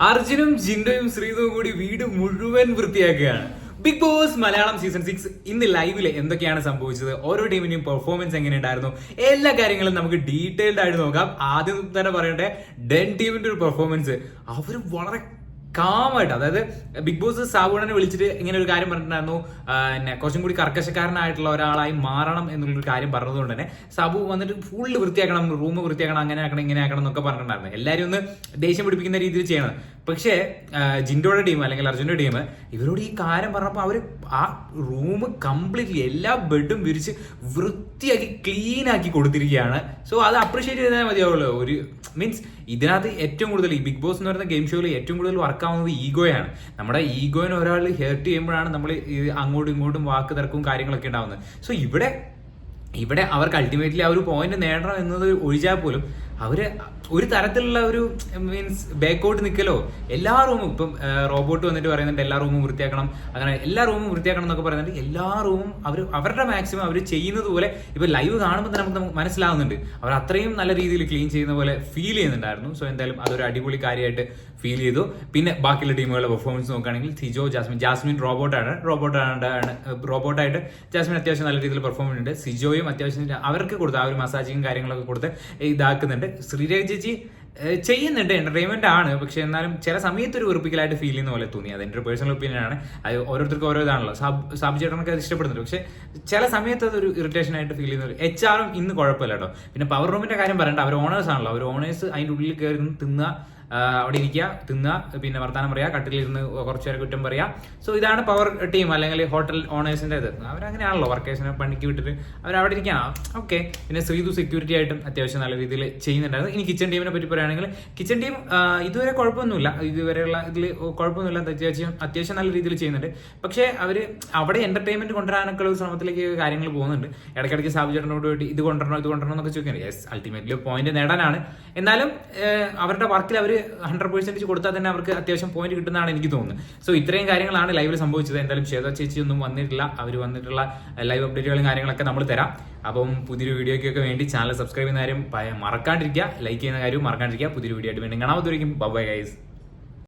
അർജുനും ജിൻഡോയും ശ്രീതും കൂടി വീട് മുഴുവൻ വൃത്തിയാക്കുകയാണ്. Bigg Boss Malayalam season six ഇന്ന് ലൈവിൽ എന്തൊക്കെയാണ് സംഭവിച്ചത്? ഓരോ ടീമിന്റെയും പെർഫോമൻസ് എങ്ങനെയുണ്ടായിരുന്നു? എല്ലാ കാര്യങ്ങളും നമുക്ക് ഡീറ്റെയിൽഡ് ആയിട്ട് നോക്കാം. ആദ്യം തന്നെ പറയട്ടെ ഡെൻ ടീമിന്റെ ഒരു പെർഫോമൻസ് അവർ വളരെ കാമായിട്ട് അതായത് ബിഗ് ബോസ് സാബുണനെ വിളിച്ചിട്ട് ഇങ്ങനെ ഒരു കാര്യം പറഞ്ഞിട്ടുണ്ടായിരുന്നു. പിന്നെ കുറച്ചും കൂടി കർക്കശക്കാരനായിട്ടുള്ള ഒരാളായി മാറണം എന്നുള്ളൊരു കാര്യം പറഞ്ഞതുകൊണ്ട് തന്നെ സാബു വന്നിട്ട് ഫുള്ള് വൃത്തിയാക്കണം റൂം വൃത്തിയാക്കണം അങ്ങനെ ആക്കണം ഇങ്ങനെ ആക്കണം എന്നൊക്കെ പറഞ്ഞിട്ടുണ്ടായിരുന്നു. എല്ലാവരും ഒന്ന് ദേഷ്യം പിടിപ്പിക്കുന്ന രീതിയിൽ ചെയ്യണം. പക്ഷേ ജിൻഡോയുടെ ടീം അല്ലെങ്കിൽ അർജുന്റെ ടീം ഇവരോട് ഈ കാര്യം പറഞ്ഞപ്പോൾ അവർ ആ റൂം കംപ്ലീറ്റ്ലി എല്ലാ ബെഡും വിരിച്ച് വൃത്തിയാക്കി ക്ലീൻ ആക്കി കൊടുത്തിരിക്കുകയാണ്. സോ അത് അപ്രീഷിയേറ്റ് ചെയ്താൽ മതിയാവുള്ളൂ. ഒരു മീൻസ് ഇതിനകത്ത് ഏറ്റവും കൂടുതൽ ഈ ബിഗ് ബോസ് എന്ന് പറയുന്ന ഗെയിം ഷോയിൽ ഏറ്റവും കൂടുതൽ വർക്കാവുന്നത് ഈഗോയാണ്. നമ്മുടെ ഈഗോയിനെ ഒരാൾ ഹേർട്ട് ചെയ്യുമ്പോഴാണ് നമ്മൾ അങ്ങോട്ടും ഇങ്ങോട്ടും വാക്ക് തർക്കവും കാര്യങ്ങളൊക്കെ ഉണ്ടാവുന്നത്. സോ ഇവിടെ ഇവിടെ അവർക്ക് അൾട്ടിമേറ്റ്ലി ആ ഒരു പോയിന്റ് നേടണം എന്നത് ഒഴിച്ചാൽ പോലും അവർ ഒരു തരത്തിലുള്ള ഒരു മീൻസ് ബാക്കോട്ട് നിൽക്കലോ എല്ലാ റൂമും ഇപ്പം റോബോട്ട് വന്നിട്ട് പറയുന്നുണ്ട് എല്ലാ റൂമും വൃത്തിയാക്കണം. അങ്ങനെ എല്ലാ റൂമും വൃത്തിയാക്കണം എന്നൊക്കെ പറയുന്നുണ്ട്. എല്ലാ റൂമും അവർ അവരുടെ മാക്സിമം അവർ ചെയ്യുന്നത് പോലെ ഇപ്പൊ ലൈവ് കാണുമ്പോൾ തന്നെ നമുക്ക് മനസ്സിലാവുന്നുണ്ട്. അവർ അത്രയും നല്ല രീതിയിൽ ക്ലീൻ ചെയ്യുന്ന പോലെ ഫീൽ ചെയ്യുന്നുണ്ടായിരുന്നു. സോ എന്തായാലും അതൊരു അടിപൊളി കാര്യമായിട്ട് ഫീൽ ചെയ്തു. പിന്നെ ബാക്കിയുള്ള ടീമുകളുടെ പെർഫോമൻസ് നോക്കുകയാണെങ്കിൽ സിജോ ജാസ്മിൻ ജാസ്മിൻ റോബോട്ടാണ് റോബോട്ടാണ് റോബോട്ടായിട്ട് ജാസ്മിൻ അത്യാവശ്യം നല്ല രീതിയിൽ പെർഫോം ചെയ്യുന്നുണ്ട്. സിജോയും അത്യാവശ്യം അവർക്ക് കൊടുത്ത് ആ ഒരു മസാജിങ്ങും കാര്യങ്ങളൊക്കെ കൊടുത്ത് ഇതാക്കുന്നുണ്ട്. ശ്രീരേഖ ചേച്ചി ചെയ്യുന്നുണ്ട് എന്റർടൈൻമെന്റ് ആണ്. പക്ഷെ എന്നാലും ചില സമയത്ത് ഒരു വെറുപ്പിക്കലായിട്ട് ഫീൽ ചെയ്യുന്ന പോലെ തോന്നി. അത് എന്റെ പേഴ്സണൽ ഒപ്പീനിയൻ ആണ്. അത് ഓരോരുത്തർക്കും ഓരോ ഇതാണല്ലോ. സാബ് സാബ് ചേട്ടനൊക്കെ അത് ഇഷ്ടപ്പെടുന്നുണ്ട്. പക്ഷെ ചില സമയത്ത് അതൊരു ഇറിറ്റേഷൻ ആയിട്ട് ഫീൽ ചെയ്യുന്ന എച്ച് ആറും ഇന്ന് കുഴപ്പമില്ല കേട്ടോ പിന്നെ പവർ റൂമിന്റെ കാര്യം പറയണ്ട. അവർ ഓണേഴ്സ് ആണല്ലോ. അവർ ഓണേഴ്സ് അതിന്റെ ഉള്ളിൽ കയറി തിന്നുക അവിടെ ഇരിക്കുക തിന്നുക പിന്നെ വർത്താനം പറയാ കട്ടിലിരുന്ന് കുറച്ചു നേരം കുറ്റം പറയാ സോ ഇതാണ് പവർ ടീം അല്ലെങ്കിൽ ഹോട്ടൽ ഓണേഴ്സിന്റെ ഇത് അവരങ്ങനെയാണല്ലോ വർക്കേഴ്സിനെ പണിക്ക് വിട്ടിട്ട് അവർ അവിടെ ഇരിക്കണം ഓക്കെ പിന്നെ ശ്രീതു സെക്യൂരിറ്റി ആയിട്ടും അത്യാവശ്യം നല്ല രീതിയിൽ ചെയ്യുന്നുണ്ടായിരുന്നു. ഇനി കിച്ചൺ ടീമിനെ പറ്റി പറയുകയാണെങ്കിൽ കിച്ചൺ ടീം ഇതുവരെ കുഴപ്പമൊന്നുമില്ല. ഇതുവരെയുള്ള ഇതിൽ കുഴപ്പമൊന്നുമില്ല അത്യാവശ്യം അത്യാവശ്യം നല്ല രീതിയിൽ ചെയ്യുന്നുണ്ട്. പക്ഷേ അവർ അവിടെ എന്റർടൈൻമെന്റ് കൊണ്ടുവരാനൊക്കെ ഉള്ള ശ്രമത്തിലേക്ക് കാര്യങ്ങൾ പോകുന്നുണ്ട്. ഇടയ്ക്കിടയ്ക്ക് സാബു ചേട്ടനോട് വേണ്ടി ഇത് കൊണ്ടുവരണം ഇത് കൊണ്ടുവരണം എന്നൊക്കെ ചോദിക്കുന്നത് യെസ് അൾട്ടിമേറ്റ്ലി പോയിന്റ് നേടാനാണ്. എന്നാലും അവരുടെ വർക്കിൽ അവർ ഹൺഡ്രഡ് പെർസെന്റേജ് കൊടുത്താൽ തന്നെ അവർക്ക് അത്യാവശ്യം പോയിന്റ് കിട്ടുന്നതാണ് എനിക്ക് തോന്നുന്നത്. സോ ഇത്രയും കാര്യങ്ങളാണ് ലൈവിൽ സംഭവിച്ചത്. എന്തായാലും ശ്വേത ചേച്ചി ഒന്നും വന്നിട്ടില്ല. അവർ വന്നിട്ടുള്ള ലൈവ് അപ്ഡേറ്റുകളും കാര്യങ്ങളൊക്കെ നമ്മൾ തരാം. അപ്പം പുതിയൊരു വീഡിയോയ്ക്കൊക്കെ വേണ്ടി ചാനൽ സബ്സ്ക്രൈബ് ചെയ്യുന്ന കാര്യം മറക്കാണ്ടിരിക്കുക. ലൈക്ക് ചെയ്യുന്ന കാര്യവും മറക്കാണ്ടിരിക്കുക. പുതിയൊരു വീഡിയോ ആയിട്ട് വീണ്ടും കാണാൻ ബൈ ഗൈസ്